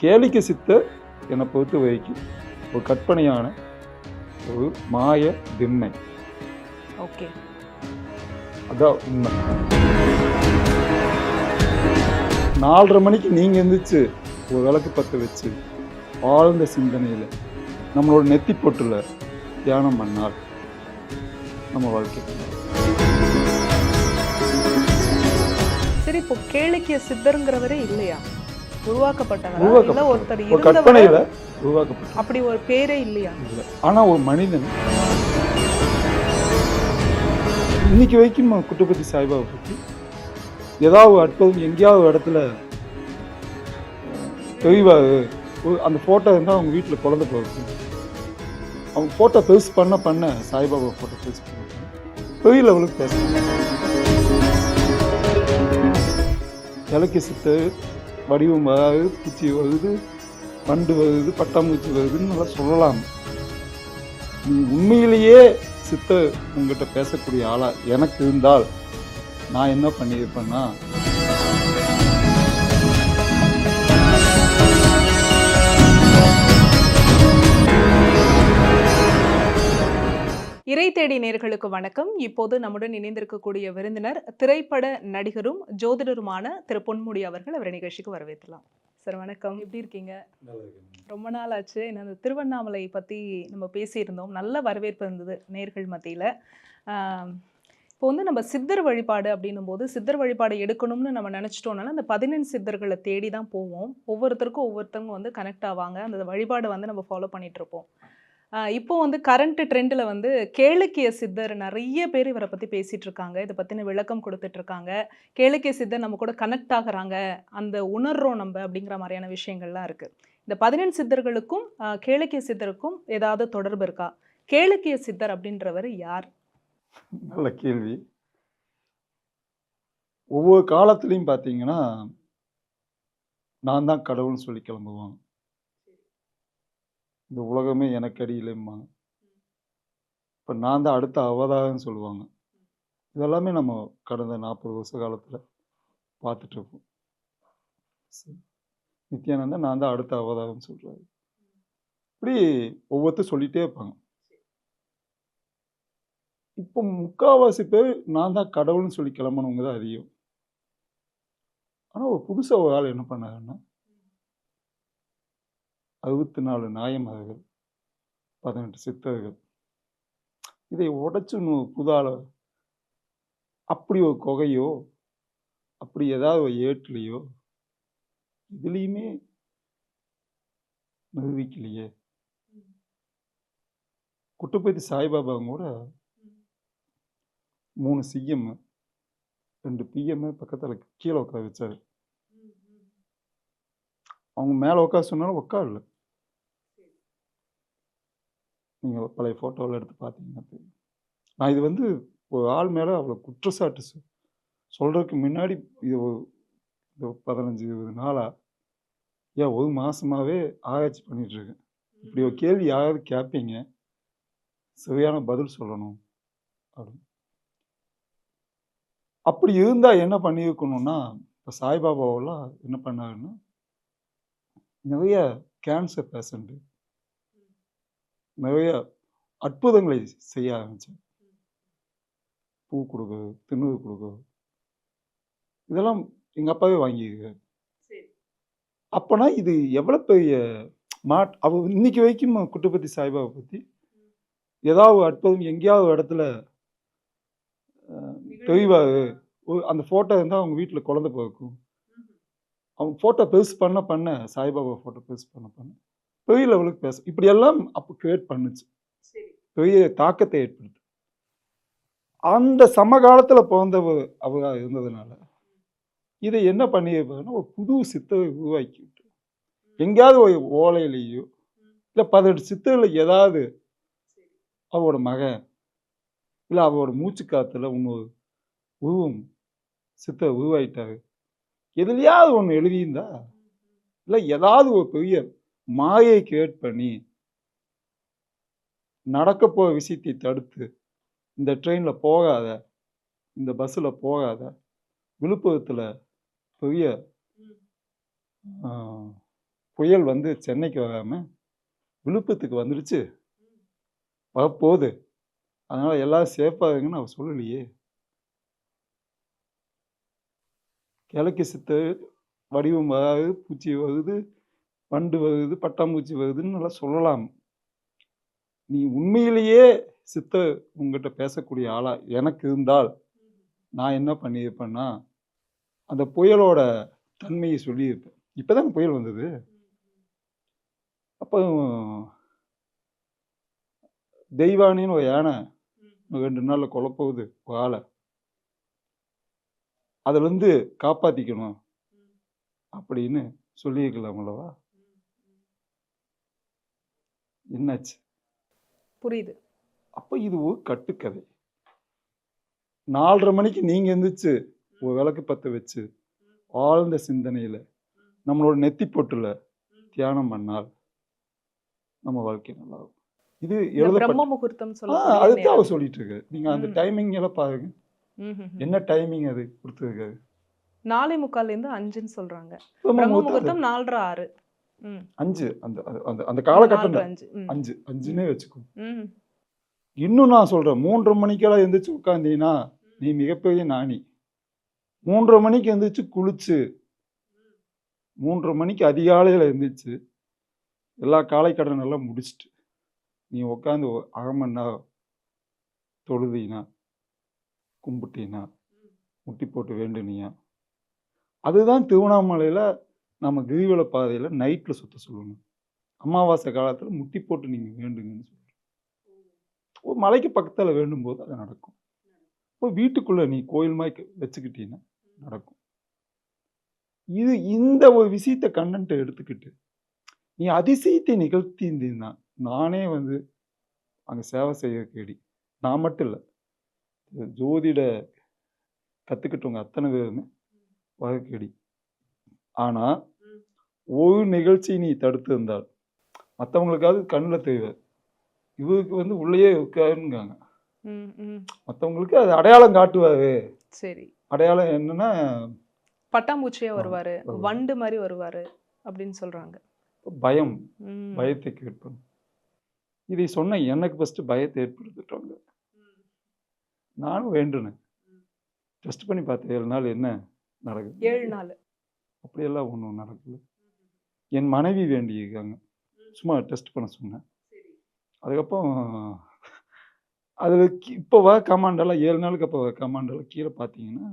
கேளிக்கை சித்தர் என்னை பொறுத்த வரைக்கும் ஒரு கற்பனையான ஒரு மாய திண்ணை. ஓகே. அதான் உண்மை. நாலரை மணிக்கு நீங்கள் எந்திரிச்சு ஒரு விளக்கு பற்ற வச்சு ஆழ்ந்த சிந்தனையில் நம்மளோட நெத்தி பொட்டுல தியானம் பண்ணால் நம்ம வாழ்க்கை. சரி இப்போ கேளிக்கிய சித்தருங்கிறவரே இல்லையா? உருவாக்கப்பட்டவரா. ஒருத்தர் கற்பனையில் உருவாக்கப்பட்ட அப்படி ஒரு பேரே இல்லையா? இல்லை. ஆனால் ஒரு மனிதன் இன்னைக்கு வரைக்கும் குட்டப்பத்தி சாய்பாபா பற்றி ஏதாவது ஒரு அற்புதம் எங்கேயாவது ஒரு இடத்துல தெளிவாக அந்த ஃபோட்டோ இருந்தால் அவங்க வீட்டில் குழந்தை பிறக்கும். அவங்க ஃபோட்டோ பெருசு பண்ண பண்ண சாய்பாபா ஃபோட்டோ பெருசு பண்ண பெரிய லெவலுக்கு பேசணும் இலக்கிய சித்து வடிவம் வராது பூச்சி வருது வண்டு வருது பட்டாம்பூச்சி வருதுன்னு நல்லா சொல்லலாம். நீ உண்மையிலேயே சித்த உங்ககிட்ட பேசக்கூடிய ஆளா எனக்கு இருந்தால் நான் என்ன பண்ணியிருப்பேன்னா இறை தேடி நேர்களுக்கு வணக்கம். இப்போது நம்முடன் இணைந்திருக்கக்கூடிய விருந்தினர் திரைப்பட நடிகரும் ஜோதிடருமான திரு பொன்முடி அவர்கள் அவரை நிகழ்ச்சிக்கு வரவேற்றலாம் சார் வணக்கம். எப்படி இருக்கீங்க? ரொம்ப நாள் ஆச்சு என்ன அந்த திருவண்ணாமலை பற்றி நம்ம பேசியிருந்தோம். நல்ல வரவேற்பு இருந்தது நேர்கள் மத்தியில். இப்போ வந்து நம்ம சித்தர் வழிபாடு அப்படின்னும் போது சித்தர் வழிபாடு எடுக்கணும்னு நம்ம நினச்சிட்டோம்னால அந்த பதினெண் சித்தர்களை தேடி தான் போவோம். ஒவ்வொருத்தருக்கும் ஒவ்வொருத்தவங்க வந்து கனெக்ட் ஆவாங்க. அந்த வழிபாடை வந்து நம்ம ஃபாலோ பண்ணிட்டு இருப்போம். இப்போ வந்து கரண்ட் ட்ரெண்டில் வந்து கேளக்கிய சித்தர் நிறைய பேர் இவரை பற்றி பேசிகிட்டு இருக்காங்க இதை பற்றின விளக்கம் கொடுத்துட்டு இருக்காங்க கேளக்கிய சித்தர் நம்ம கூட கனெக்ட் ஆகுறாங்க. அந்த உணர்றோம் நம்ம அப்படிங்கிற மாதிரியான விஷயங்கள்லாம் இருக்குது இந்த பதினெண் சித்தர்களுக்கும் கேளுக்கிய கேளக்கிய சித்தருக்கும் ஏதாவது தொடர்பு இருக்கா? கேளக்கிய சித்தர் அப்படின்றவர் யார்? நல்ல கேள்வி. ஒவ்வொரு காலத்துலேயும் பார்த்தீங்கன்னா நான் தான் கடவுள்னு சொல்லி கிளம்புவோம் இந்த உலகமே எனக்கு அடியிலேம்பாங்க இப்போ நான் தான் அடுத்த அவதாரம்னு சொல்லுவாங்க. இதெல்லாமே நம்ம கடந்த நாற்பது வருஷ காலத்தில் பார்த்துட்ருப்போம். சரி. நித்யானந்தா நான் தான் அடுத்த அவதாரம்னு சொல்கிறாரு இப்படி ஒவ்வொருத்தர் சொல்லிகிட்டே இருப்பாங்க. இப்போ முக்காவாசி பேர் நான் தான் கடவுள்னு சொல்லி கிளம்புனவங்க தான் அதிகம். ஆனால் ஒரு புதுசாக ஒரு ஆள் என்ன பண்ணாருன்னா அறுபத்தி நாலு நாயமார்கள் பதினெட்டு சித்தர்கள். இதை உடைச்சு புதால அப்படி ஒரு குகையோ அப்படி ஏதாவது ஒரு ஏட்டுலையோ இதுலேயுமே நிரூபிக்கலையே. குட்டுப்பத்தி சாய்பாபாவும் கூட மூணு சிஎம் ரெண்டு பிஎம் பக்கத்தில் கீழே உட்கார வச்சாரு. அவங்க மேலே உட்கார சொன்னாலும் உட்காரல. நீங்கள் பழைய ஃபோட்டோவில் எடுத்து பார்த்தீங்கன்னா தெரியும். நான் இது வந்து ஒரு ஆள் மேலே அவ்வளோ குற்றச்சாட்டு சொ- முன்னாடி இது இது பதினஞ்சு இருபது நாளாக ஏன் ஒரு மாதமாகவே ஆராய்ச்சி பண்ணிகிட்ருக்கேன் இப்படி ஒரு கேள்வி யாராவது கேட்பீங்க சரியான பதில் சொல்லணும். அப்படின்னு. அப்படி இருந்தால் என்ன பண்ணியிருக்கணும்னா இப்போ சாய்பாபாவெல்லாம் என்ன பண்ணாருன்னா நிறைய கேன்சர் பேஷண்ட்டு நிறைய அற்புதங்களை செய்ய ஆரம்பித்தேன் பூ கொடுக்குறது திண்ணூறு கொடுக்குறது இதெல்லாம் எங்கள் அப்பாவே வாங்கியிருக்காரு. அப்போனா இது எவ்வளோ பெரிய மாட் அவ இன்னைக்கு வரைக்கும் குட்டுப்பத்தி சாய்பாபா பற்றி ஏதாவது அற்புதம் எங்கேயாவது இடத்துல தெளிவாக அந்த ஃபோட்டோ இருந்தால் அவங்க வீட்டில் குழந்தை பிறக்கும். அவங்க ஃபோட்டோ பெருசு பண்ண பண்ண சாய்பாபா ஃபோட்டோ பெருசு பண்ண பண்ண பெரிய லெவலுக்கு பேச இப்படி எல்லாம் அப்போ கிரியேட் பண்ணுச்சு. பெரிய தாக்கத்தை ஏற்படுத்து. அந்த சமகாலத்தில் பிறந்தவ அவ இருந்ததுனால இதை என்ன பண்ணியிருப்பாருன்னா ஒரு புது சித்தரை உருவாக்கி விட்டு எங்கேயாவது ஒரு ஓலையிலேயோ இல்லை பதினெட்டு சித்தரில் ஏதாவது அவரோட மகன் இல்லை அவரோட மூச்சு காத்துல இன்னொரு உருவம் சித்தர் உருவாயிட்டாரு. எதுலையாவது ஒன்று எழுதியிருந்தா இல்லை ஏதாவது ஒரு பெரிய மாயை கிரியேட் பண்ணி நடக்க போகிற விஷயத்தை தடுத்து இந்த ட்ரெயினில் போகாத இந்த பஸ்ஸில் போகாத விழுப்புரத்தில் பெரிய புயல் வந்து சென்னைக்கு வராமல் விழுப்புரத்துக்கு வந்துடுச்சு. வரப்போகுது. அதனால் எல்லாம் சேஃபாக இருங்கன்னு அவர் சொல்லலையே. கிழக்கு சித்த வடிவம் வராது பூச்சி வருது வண்டு வருது பட்டாம்பூச்சி வருதுன்னு நல்லா சொல்லலாம். நீ உண்மையிலேயே சித்த உங்ககிட்ட பேசக்கூடிய ஆளா எனக்கு இருந்தால் நான் என்ன பண்ணியிருப்பேன்னா அந்த புயலோட தன்மையை சொல்லியிருப்பேன். இப்போதான் புயல் வந்தது? அப்போ தெய்வானின்னு ஒரு யானை ரெண்டு நாளில் கொல்லப்போகுது ஒரு ஆளை அதுலேருந்து காப்பாற்றிக்கணும் அப்படின்னு சொல்லியிருக்கலாம் அல்லவா? என்னாச்சு? புரியுது. அப்போ இது ஒரு கட்டுக்கதை. நாலரை மணிக்கு நீங்கள் எந்திரிச்சு ஒரு விளக்கு பற்ற வச்சு ஆழ்ந்த சிந்தனையில் நம்மளோட நெத்தி பொட்டுல தியானம் பண்ணால் நம்ம வாழ்க்கை நல்லா இருக்கும் இது பிரம்ம முகூர்த்தம் சொல்லக்கூடிய அதுதான். அவர் சொல்லிட்டு இருக்காரு நீங்க அந்த. டைமிங் எல்லாம் பாருங்க. என்ன டைமிங் அது? கொடுத்துருக்காரு. நாலே முக்கால்ல இருந்து அஞ்சுன்னு சொல்றாங்க. பிரம்ம முகூர்த்தம் நாலரை ஆறு. அஞ்சு. அந்த அந்த- அந்த காலகட்டம். அஞ்சு. அஞ்சுன்னே வச்சுக்கோ. இன்னும் நான் சொல்றேன் மூன்றரை மணிக்கெல்லாம் எந்திரிச்சு உட்காந்தீங்கன்னா நீ மிகப்பெரிய நாணி மூன்றரை மணிக்கு எந்திரிச்சு குளிச்சு மூன்றரை மணிக்கு அதிகாலையில் எந்திரிச்சு எல்லா காலை கடன் எல்லாம் முடிச்சிட்டு நீ உட்காந்து நேரம் தொழுதினா கும்பிட்டினா முட்டி போட்டு வேண்டுனியா. அதுதான் திருவண்ணாமலையில் நம்ம கிரிவல பாதையில் நைட்டில் சுத்த சொல்லணும். அமாவாசை காலத்தில் முட்டி போட்டு நீங்கள் வேண்டுங்கன்னு சொல்லி ஒரு மலைக்கு பக்கத்தில் வேண்டும் போது அது நடக்கும். இப்போ வீட்டுக்குள்ளே நீ கோயில் மாதிரி வச்சுக்கிட்டீங்கன்னா நடக்கும். இது இந்த ஒரு விஷயத்தை கண்டென்ட்டை எடுத்துக்கிட்டு நீ அதிசயத்தை நிகழ்த்தியிருந்தீங்கன்னா நானே வந்து அங்கே சேவை செய்ய கேடி நான் மட்டும் இல்லை. ஜோதிட கற்றுக்கிட்டவங்க அத்தனை பேருமே வகைக்கேடி ஆனால் ஒரு நிகழ்ச்சி நீ தடுத்து இருந்தால் மற்றவங்களுக்காவது கண்ணில் தெரியாது இவருக்கு வந்து உள்ளேயே இருக்காருங்காங்க ம். மற்றவங்களுக்கு அது அடையாளம் காட்டுவாரு. சரி. அடையாளம் என்னன்னா பட்டாம்பூச்சியா வருவாரு. வண்டு மாதிரி வருவாரு அப்படின்னு சொல்றாங்க. பயம். பயத்தை ஏற்படும் இதை சொன்ன எனக்கு ஃபர்ஸ்ட் பயத்தை ஏற்படுத்திட்டாங்க. நானும் வேண்டுனேன். டெஸ்ட் பண்ணி பார்த்தேன் ஏழு நாள் என்ன நடக்குது? ஏழு நாள். அப்படியெல்லாம் ஒன்றும் நடக்கல. என் மனைவி வேண்டியிருக்காங்க. சும்மா டெஸ்ட் பண்ண சொன்னேன். அதுக்கப்புறம் அதில் இப்போ வர கமாண்டெல்லாம் ஏழு நாளுக்கு அப்போ கமாண்டெல்லாம் கீழே பார்த்தீங்கன்னா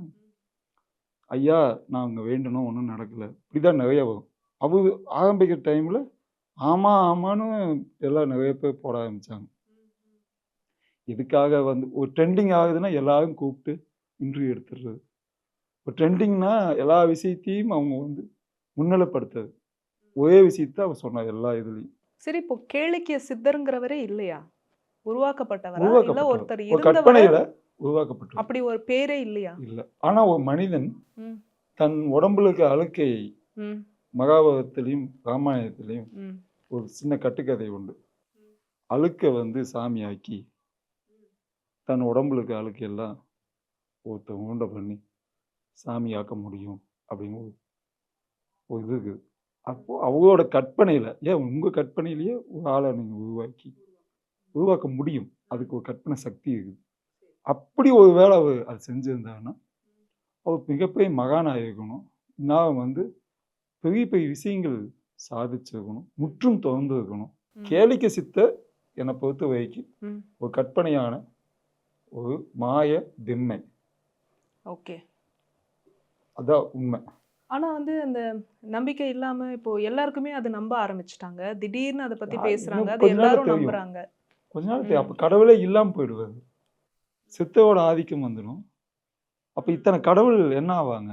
ஐயா நான் அங்கே வேண்டணும் ஒன்றும் நடக்கலை. இப்படிதான் நிறைய வரும். அவ ஆரம்பிக்கிற டைமில் ஆமாம் ஆமான்னு எல்லாம் நிறைய பேர் போட ஆரம்பித்தாங்க இதுக்காக வந்து ஒரு ட்ரெண்டிங் ஆகுதுன்னா எல்லாரும் கூப்பிட்டு இன்டர்வியூ எடுத்துடுறது. இப்போ ட்ரெண்டிங்னா எல்லா விஷயத்தையும் அவங்க வந்து முன்னிலைப்படுத்துறது. ஒரே விஷயத்த அவ சொன்னா எல்லா இதுலேயும். சரி இப்போ கேளிக்கிய சித்தருங்கிறவரே இல்லையா? உருவாக்கப்பட்டவரா? இல்ல. ஒருத்தர் கற்பனையில உருவாக்கப்பட்டது அப்படி ஒரு பேரே இல்லையா? இல்ல. ஆனா ஒரு மனிதன் தன் உடம்புல இருக்க அழுக்கை ம், மகாபாரதத்திலையும் ராமாயணத்திலையும். ஒரு சின்ன கட்டுக்கதை உண்டு. அழுக்கை வந்து சாமியாக்கி தன் உடம்புல இருக்க அழுக்கு எல்லாம் ஒருத்தன் உருண்டை பண்ணி சாமியாக்க முடியும் அப்படின்னு ஒரு ஒரு இது இருக்குது. அப்போ அவங்களோட கற்பனையில ஏன் உங்க கற்பனையிலேயே ஒரு ஆளை நீங்க உருவாக்கி உருவாக்க முடியும். அதுக்கு ஒரு கற்பனை சக்தி இருக்குது. அப்படி ஒரு வேளை அவர் அது செஞ்சிருந்தாருன்னா அவர் மிகப்பெரிய மகானாக இருக்கணும் நான் வந்து பெரிய பெரிய விஷயங்கள் சாதிச்சிருக்கணும் முற்றும் திறந்து இருக்கணும். கேளிக்கை சித்தர் என்னை பொறுத்த வரைக்கும். ஒரு கற்பனையான ஒரு மாய திண்மை. ஓகே. அதான் உண்மை. ஆனா வந்து அந்த நம்பிக்கை இல்லாம இப்போ எல்லாருக்குமே அது நம்ப ஆரம்பிச்சிட்டாங்க. திடீர்னு அதை பேசுறாங்க இன்னும் அது எல்லாரும் தெரியும். நம்புறாங்க. கொஞ்ச நாள். அப்போ கடவுளே இல்லாமல் போயிடுவாரு. சித்தரோட ஆதிக்கம் வந்துடும் அப்போ இத்தனை கடவுள் என்ன ஆவாங்க?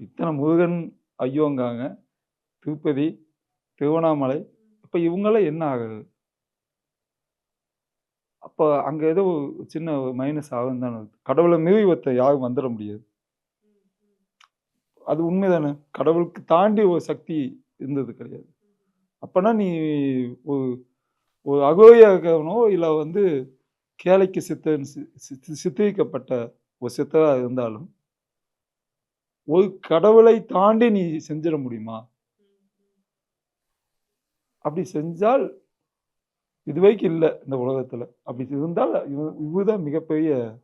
இத்தனை முருகன் ஐயோங்காங்க திருப்பதி திருவண்ணாமலை. இப்போ இவங்கெல்லாம் என்ன ஆகுது? அப்போ அங்கே ஏதோ சின்ன மைனஸ் ஆகும் தானே கடவுளை மீறி ஒருத்தர் யாரும் வந்துட முடியாது. அது உண்மைதானே? கடவுளுக்கு தாண்டி ஒரு சக்தி இருந்தது கிடையாது. அப்போனா நீ ஒரு ஒரு அகோயாகவனோ இல்லை வந்து கேளைக்கு சித்தன் சி- சி- சித்தரிக்கப்பட்ட ஒரு சித்தராக இருந்தாலும் ஒரு கடவுளை தாண்டி நீ செஞ்சிட முடியுமா? அப்படி செஞ்சால் இதுவரைக்கும் இல்லை இந்த உலகத்தில். அப்படி இருந்தால் இவ- இவர்தான் மிகப்பெரிய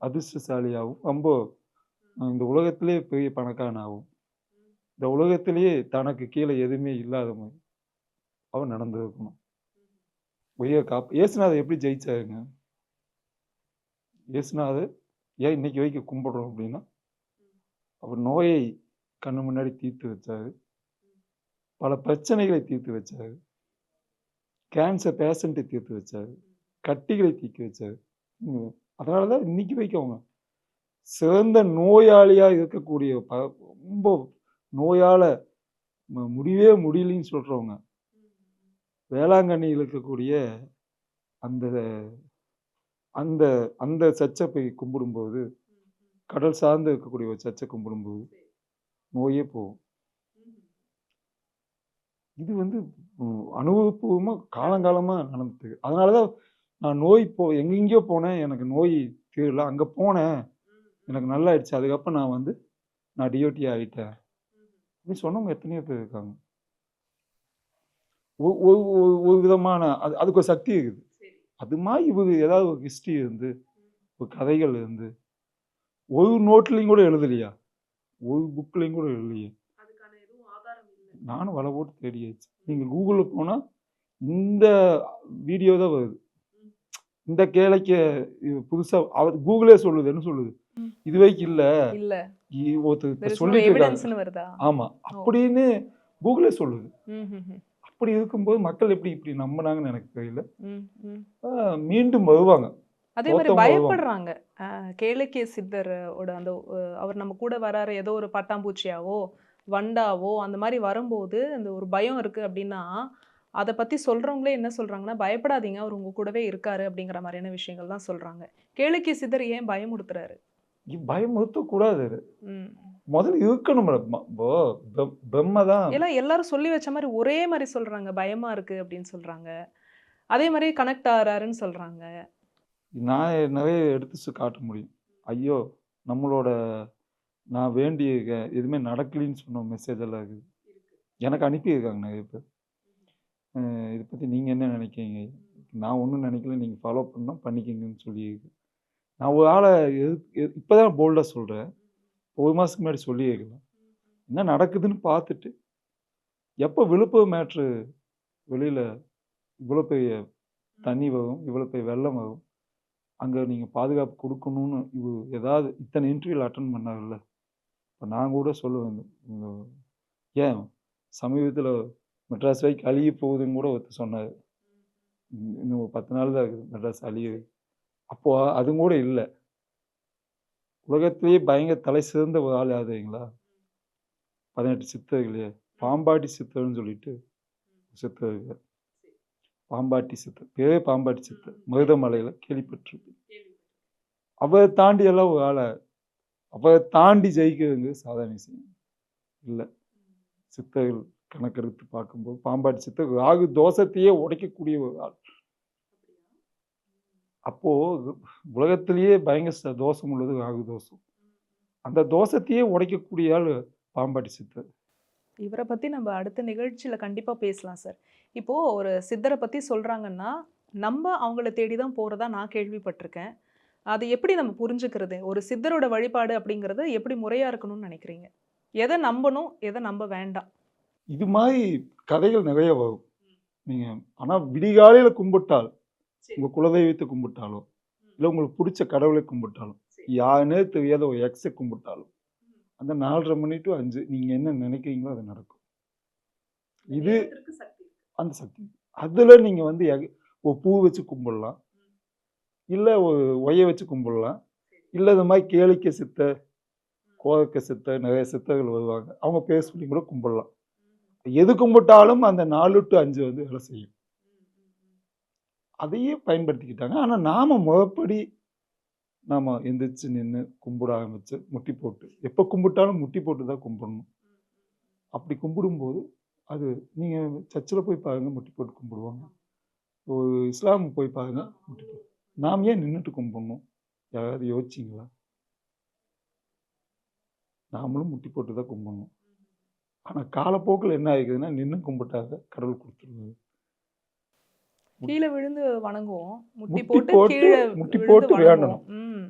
அதிர்ஷ்டசாலியாகவும் ரொம்ப இந்த உலகத்திலே பெரிய பணக்காரனாகவும் இந்த உலகத்திலேயே தனக்கு கீழே எதுவுமே இல்லாத மாதிரி அவன் நடந்திருக்கணும். உயிரை காப்பு இயேசுநாதர் எப்படி ஜெயிச்சாருங்க? இயேசுநாதர் ஏன் இன்னைக்கு வரைக்கும் கும்பிடுறோம் அப்படின்னா அவர் நோயை கண்ணு முன்னாடி தீர்த்து வச்சாரு. பல பிரச்சனைகளை தீர்த்து வச்சாரு. கேன்சர் பேஷண்ட்டை தீர்த்து வச்சார். கட்டிகளை தீக்கி வச்சார். அதனால தான் இன்னைக்கு வரைக்கும் அவங்க சிறந்த நோயாளியாக இருக்கக்கூடிய ப- ரொம்ப நோயால முடியவே முடியலன்னு சொல்கிறவங்க வேளாங்கண்ணியில் இருக்கக்கூடிய அந்த அந்த அந்த சர்ச்சை போய் கும்பிடும்போது கடல் சார்ந்து இருக்கக்கூடிய ஒரு சர்ச்சை கும்பிடும்போது நோயே போகும். இது வந்து அனுபவபூர்வமாக காலங்காலமாக நடந்துட்டு அதனால தான் நான் நோய் போ எங்கெங்கேயோ போனேன். எனக்கு நோய் தீரல. அங்கே போனேன். எனக்கு நல்லா ஆயிடுச்சு அதுக்கப்புறம் நான் வந்து நான் டிஓடி ஆகிட்டேன் அப்படின்னு சொன்னவங்க எத்தனையோ பேர் இருக்காங்க. ஒ- ஒரு விதமான அது அதுக்கு ஒரு சக்தி இருக்குது. அது மாதிரி இவர் ஏதாவது ஒரு ஹிஸ்ட்ரி இருந்து ஒரு கதைகள் இருந்து ஒரு நோட்லையும் கூட எழுதலையா? ஒரு புக்லேயும் கூட எழுதலையே? நானும் வலை போட்டு தேடியாச்சு நீங்கள் கூகுளில் போனால் இந்த வீடியோ தான் வருது. இந்த கேளைக்கு புதுசாக அவர் கூகுளே சொல்லுது என்ன சொல்லுது? ம். இது வரைக்கும் இல்லை. இல்ல ஒருத்தர் சொல்லிட்டு ஆமாம் அப்படின்னு கூகுளே சொல்லுது. அப்படி இருக்கும்போது மக்கள் எப்படி இப்படி நம்பினாங்கன்னு எனக்கு தெரியல. மீண்டும் வருவாங்க. அதே மாதிரி. பயப்படுறாங்க. அஹ், கேளக்கிய சித்தரோட அந்த அவர் நம்ம கூட வராரு ஏதோ ஒரு பட்டாம்பூச்சியாவோ வண்டாவோ அந்த மாதிரி வரும்போது அந்த ஒரு பயம் இருக்கு அப்படின்னா அதை பத்தி சொல்றவங்களே என்ன சொல்றாங்கன்னா பயப்படாதீங்க அவர் உங்க கூடவே இருக்காரு அப்படிங்கிற மாதிரியான விஷயங்கள் தான் சொல்றாங்க. கேளக்கிய சித்தர் ஏன் பயமுடுத்துறாரு பயமுறுத்தக்கூடாது ம். முதல்ல இருக்கணும் பிரம்ம தான். எல்லாம் எல்லாரும் சொல்லி வச்ச மாதிரி ஒரே மாதிரி சொல்றாங்க பயமா இருக்கு அப்படின்னு சொல்றாங்க. அதே மாதிரி கனெக்ட் ஆறாருன்னு சொல்றாங்க. நான் நிறைய எடுத்து காட்ட முடியும். ஐயோ நம்மளோட நான் வேண்டிய க- எதுவுமே நடக்கலின்னு சொன்ன மெசேஜ் எல்லாம் இருக்குது எனக்கு அனுப்பியிருக்காங்க நிறைய பேர். இதை பற்றி நீங்கள் என்ன நினைக்கிறீங்க? நான் ஒன்றும் நினைக்கல நீங்கள் ஃபாலோ பண்ணால் பண்ணிக்கிங்கன்னு சொல்லியிருக்கு. நான் ஒரு ஆளை எது இப்போ தான் போல்டாக சொல்கிறேன் ஒரு மாதத்துக்கு முன்னாடி சொல்லியிருக்கலாம் என்ன நடக்குதுன்னு பார்த்துட்டு எப்போ விழுப்புரம் மேட்ரு வெளியில் இவ்வளோ பெரிய தண்ணி வரும் இவ்வளோ பெரிய வெள்ளம் வரும் அங்கே நீங்கள் பாதுகாப்பு கொடுக்கணும்னு இது ஏதாவது இத்தனை இன்டர்வியூவில் அட்டன் பண்ணாங்கல்ல இப்போ நான் கூட சொல்லுவேன் ஏன் சமீபத்தில் மெட்ராஸ் வரைக்கும் அழிய போகுதுன்னு கூட ஒருத்தர் சொன்னார். இன்னும் பத்து நாள் தான் இருக்குது மெட்ராஸ் அழியுது அப்போ அதுவும் கூட இல்லை. உலகத்திலேயே பயங்கர தலை சிறந்த ஒரு ஆள் யாருங்களா பதினெட்டு சித்தர்களே பாம்பாட்டி சித்தர்னு சொல்லிட்டு சித்தர் இருக்கார். பாம்பாட்டி சித்தர். பேரே பாம்பாட்டி சித்தர். மருதமலையில் கேள்விப்பட்டிருப்பேன் அவரை தாண்டி எல்லாம் ஒரு ஆளை அப்போ தாண்டி ஜெயிக்கிறதுங்க சாதாரண விஷயம். இல்லை. சித்தர்கள் கணக்கெடுத்து பார்க்கும்போது பாம்பாட்டி சித்தர் ராகு தோஷத்தையே உடைக்கக்கூடிய ஒரு ஆள். அப்போ உலகத்திலேயே பயங்கர தோஷம் உள்ளது ராகு தோஷம். அந்த தோஷத்தையே உடைக்கக்கூடிய ஆள் பாம்பாட்டி சித்தர். இவரை பற்றி நம்ம அடுத்த நிகழ்ச்சியில் கண்டிப்பாக பேசலாம் சார். இப்போது ஒரு சித்தரை பற்றி சொல்கிறாங்கன்னா நம்ம அவங்கள தேடி தான் போகிறதா நான் கேள்விப்பட்டிருக்கேன். அது எப்படி நம்ம புரிஞ்சுக்கிறது? ஒரு சித்தரோட வழிபாடு அப்படிங்கிறது எப்படி முறையா இருக்கணும்னு நினைக்கிறீங்க? எதை நம்பணும் எதை நம்ப வேண்டாம்? இது மாதிரி கதைகள் நிறைய வரும். நீங்க ஆனா விடிகாலையில கும்பிட்டால் உங்க குலதெய்வத்தை கும்பிட்டாலோ இல்லை உங்களுக்கு பிடிச்ச கடவுளை கும்பிட்டாலும் யாருன்னே தெரியாத ஒரு எக்ஸை கும்பிட்டாலும் அந்த நாலரை மணி டு அஞ்சு நீங்க என்ன நினைக்கிறீங்களோ அது நடக்கும். இது அந்த சக்தி அதுல நீங்க வந்து ஒரு பூ வச்சு கும்பிடலாம். இல்ல ஒரு ஒய்ய வச்சு கும்பிடலாம். இல்ல இந்த மாதிரி கேளிக்கை சித்தர் கோதக்க சித்தர் நிறைய சித்தர்கள் வருவாங்க. அவங்க பேர் சொல்லி கூட கும்பிடலாம். எது கும்பிட்டாலும் அந்த நாலு டு அஞ்சு வந்து வேலை செய்யும். அதையே பயன்படுத்திக்கிட்டாங்க. ஆனா நாம முறைப்படி நாம எந்திரிச்சு நின்று கும்பிட ஆரம்பிச்சு முட்டி போட்டு எப்போ கும்பிட்டாலும் முட்டி போட்டு தான் கும்பிடணும். அப்படி கும்பிடும்போது அது நீங்க சர்ச்சில் போய் பாருங்க முட்டி போட்டு கும்பிடுவாங்க. ஒரு இஸ்லாம் போய் பாருங்க முட்டி போட்டு. நாம் ஏன் நின்றுட்டு கும்பிடணும்? யாராவது யோசிச்சிங்களா? நாமளும் முட்டி போட்டு தான் கும்பிடணும். ஆனா காலப்போக்கில் என்ன ஆகிக்குதுன்னா நின்று கும்பிட்டாத கடவுள் கொடுத்துருவாரு. கீழே விழுந்து வணங்குவோம். முட்டி போட்டு முட்டி போட்டு வணங்குவோம். ம்.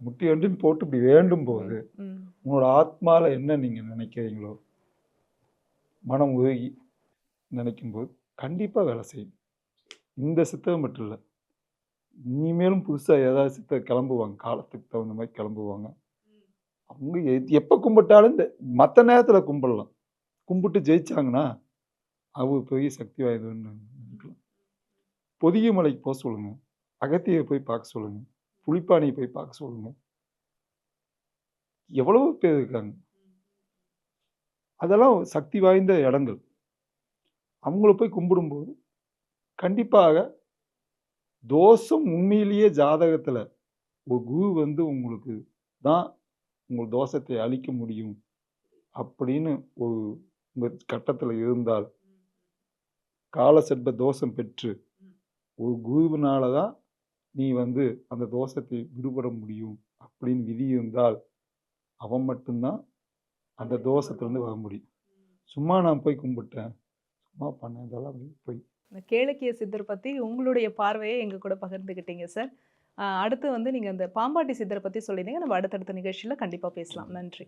முட்டி அண்டின்னு போட்டு இப்படி வேண்டும் போது உங்களோட ஆத்மால என்ன நீங்க நினைக்கிறீங்களோ மனம் உருகி நினைக்கும் போது கண்டிப்பா வேலை செய்யும். இந்த சித்தம் மட்டும் இல்லை இனிமேலும் புதுசா ஏதாவது கிளம்புவாங்க. காலத்துக்கு தகுந்த மாதிரி கிளம்புவாங்க. அவங்க எப்ப கும்பிட்டாலும் இந்த மற்ற நேரத்துல கும்பிடலாம். கும்பிட்டு ஜெயிச்சாங்கன்னா அவங்க பெரிய சக்தி வாய்ந்ததுன்னு நினைக்கலாம் பொதிகை மலைக்கு போக சொல்லுங்க. அகத்தியை போய் பார்க்க சொல்லுங்க. புலிப்பாணியை போய் பார்க்க சொல்லுங்க. எவ்வளவு பேர் இருக்காங்க. அதெல்லாம் சக்தி வாய்ந்த இடங்கள். அவங்கள போய் கும்பிடும்போது கண்டிப்பாக தோஷம் உண்மையிலேயே ஜாதகத்துல ஒரு குரு வந்து உங்களுக்கு தான் உங்கள் தோஷத்தை அழிக்க முடியும் அப்படின்னு ஒரு உங்க கட்டத்துல இருந்தால் காலசெட்ப தோஷம் பெற்று ஒரு குருவினால தான் நீ வந்து அந்த தோஷத்தை விடுபட முடியும் அப்படின்னு விதி இருந்தால் அவன் மட்டும்தான் அந்த தோஷத்துலேருந்து வர முடியும். சும்மா நான் போய் கும்பிட்டேன். சும்மா பண்ணேன் இதெல்லாம் போய் இந்த கேளக்கிய சித்தர் பற்றி உங்களுடைய பார்வையை எங்கள் கூட பகிர்ந்துக்கிட்டீங்க சார் அடுத்து வந்து நீங்கள் அந்த பாம்பாட்டி சித்தரை பற்றி சொல்லியிருந்தீங்க. நம்ம அடுத்தடுத்த நிகழ்ச்சியில் கண்டிப்பாக பேசலாம். நன்றி.